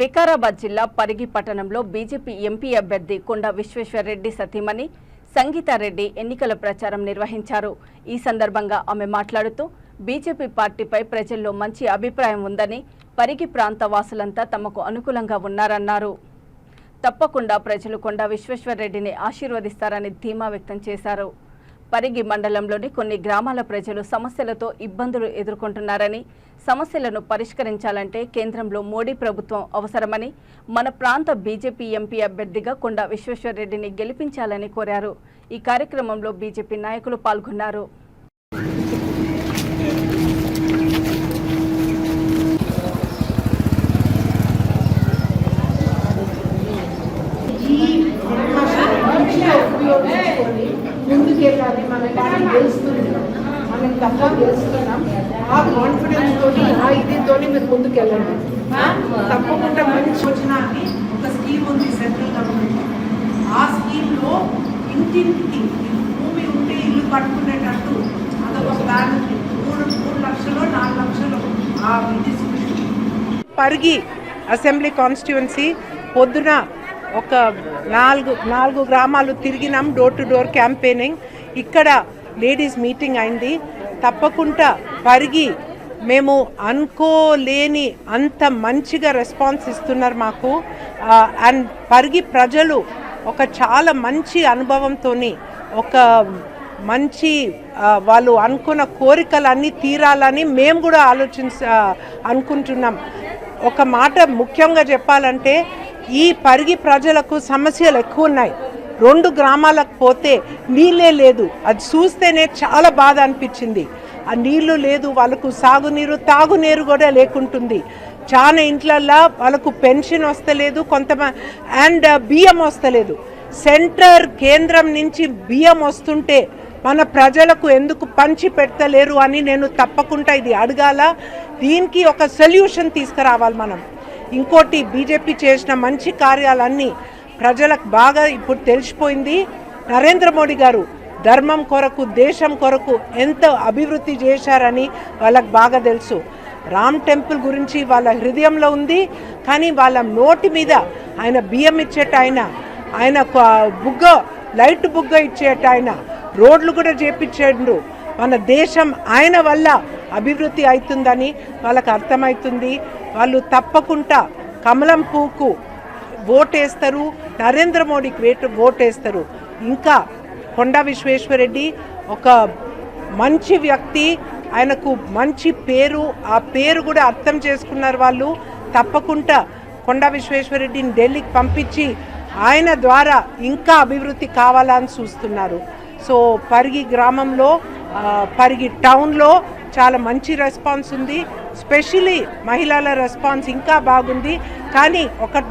వికారాబాద్ జిల్లా పరిగి పట్టణంలో BJP MP అభ్యర్థి కొండ విశ్వేశ్వరరెడ్డి సతీమణి సంగీతారెడ్డి ఎన్నికల ప్రచారం నిర్వహించారు. ఈ సందర్భంగా ఆమె మాట్లాడుతూ బీజేపీ పార్టీపై ప్రజల్లో మంచి అభిప్రాయం ఉందని పరిగి ప్రాంత వాసులంతా తమకు అనుకూలంగా ఉన్నారన్నారు. తప్పకుండా ప్రజలు కొండ విశ్వేశ్వరరెడ్డిని ఆశీర్వదిస్తారని ధీమా వ్యక్తం చేశారు. పరిగి మండలంలోని కొన్ని గ్రామాల ప్రజలు సమస్యలతో ఇబ్బందులు ఎదుర్కొంటున్నారని సమస్యలను పరిష్కరించాలంటే కేంద్రంలో మోడీ ప్రభుత్వం అవసరమని మన ప్రాంత బీజేపీ ఎంపీ అభ్యర్థిగా కొండ విశ్వేశ్వరరెడ్డిని గెలిపించాలని కోరారు. ఈ కార్యక్రమంలో బీజేపీ నాయకులు పాల్గొన్నారు ఈ అవకాశాన్ని మంచిగా ఉపయోగించుకొని ముందుకెళ్ళాలి మన పార్టీ గెలుస్తుంది మనం తప్ప గెలుస్తున్నాం. ఆ కాన్ఫిడెన్స్ తోటి ఆ ఇదితో మీరు ముందుకెళ్ళండి. ఆ? తప్పకుండా మంచి యోజనకి ఒక స్కీమ్ ఉంది సెంట్రల్ గవర్నమెంట్. ఆ స్కీమ్లో ఇంటింటికి భూమి ఉంటే ఇల్లు కట్టుకునేటట్టు అదొక ప్లాన్ ఉంది. మూడు మూడు లక్షలు నాలుగు లక్షలు ఆ పరిగి అసెంబ్లీ కాన్స్టిట్యువెన్సీ పొద్దున ఒక నాలుగు నాలుగు గ్రామాలు తిరిగినాం డోర్ టు డోర్ క్యాంపెయినింగ్ ఇక్కడ లేడీస్ మీటింగ్ అయింది. తప్పకుండా పరిగి మేము అనుకోలేని అంత మంచిగా రెస్పాన్స్ ఇస్తున్నారు మాకు. అండ్ పరిగి ప్రజలు ఒక చాలా మంచి అనుభవంతో ఒక మంచి వాళ్ళు అనుకున్న కోరికలన్నీ తీరాలని మేము కూడా ఆలోచించ అనుకుంటున్నాం. ఒక మాట ముఖ్యంగా చెప్పాలంటే ఈ పరిగి ప్రజలకు సమస్యలు ఎక్కువ ఉన్నాయి. రెండు గ్రామాలకు పోతే నీళ్ళే లేదు. అది చూస్తేనే చాలా బాధ అనిపించింది. ఆ నీళ్ళు లేదు. వాళ్ళకు సాగునీరు తాగునీరు కూడా లేకుంటుంది. చాలా ఇంట్లల్లో వాళ్ళకు పెన్షన్ వస్తలేదు. కొంతమంది అండ్ బియ్యం వస్తలేదు. సెంటర్ కేంద్రం నుంచి బియ్యం వస్తుంటే మన ప్రజలకు ఎందుకు పంచి పెడతలేరు అని నేను తప్పకుండా ఇది అడగాల. దీనికి ఒక సొల్యూషన్ తీసుకురావాలి మనం. ఇంకోటి బీజేపీ చేసిన మంచి కార్యాలన్నీ ప్రజలకు బాగా ఇప్పుడు తెలిసిపోయింది. నరేంద్ర మోడీ గారు ధర్మం కొరకు దేశం కొరకు ఎంత అభివృద్ధి చేశారని వాళ్ళకు బాగా తెలుసు. రామ్ టెంపుల్ గురించి వాళ్ళ హృదయంలో ఉంది కానీ వాళ్ళ నోటి మీద ఆయన బియ్యం ఇచ్చేట ఆయన ఆయన బుగ్గ లైట్ బుగ్గ ఇచ్చేట ఆయన రోడ్లు కూడా చేపించాడు మన దేశం ఆయన వల్ల అభివృద్ధి అవుతుందని వాళ్ళకి అర్థమవుతుంది వాళ్ళు తప్పకుండా కమలం పూకు ఓటేస్తారు. నరేంద్ర మోడీకి వేటు ఓటేస్తారు. ఇంకా కొండా విశ్వేశ్వరరెడ్డి ఒక మంచి వ్యక్తి. ఆయనకు మంచి పేరు. ఆ పేరు కూడా అర్థం చేసుకున్నారు వాళ్ళు. తప్పకుండా కొండా విశ్వేశ్వరరెడ్డిని ఢిల్లీకి పంపించి ఆయన ద్వారా ఇంకా అభివృద్ధి కావాలని చూస్తున్నారు. సో పరిగి గ్రామంలో పరిగి టౌన్లో చాలా మంచి రెస్పాన్స్ ఉంది. స్పెషలీ మహిళల రెస్పాన్స్ ఇంకా బాగుంది. కానీ ఒకటి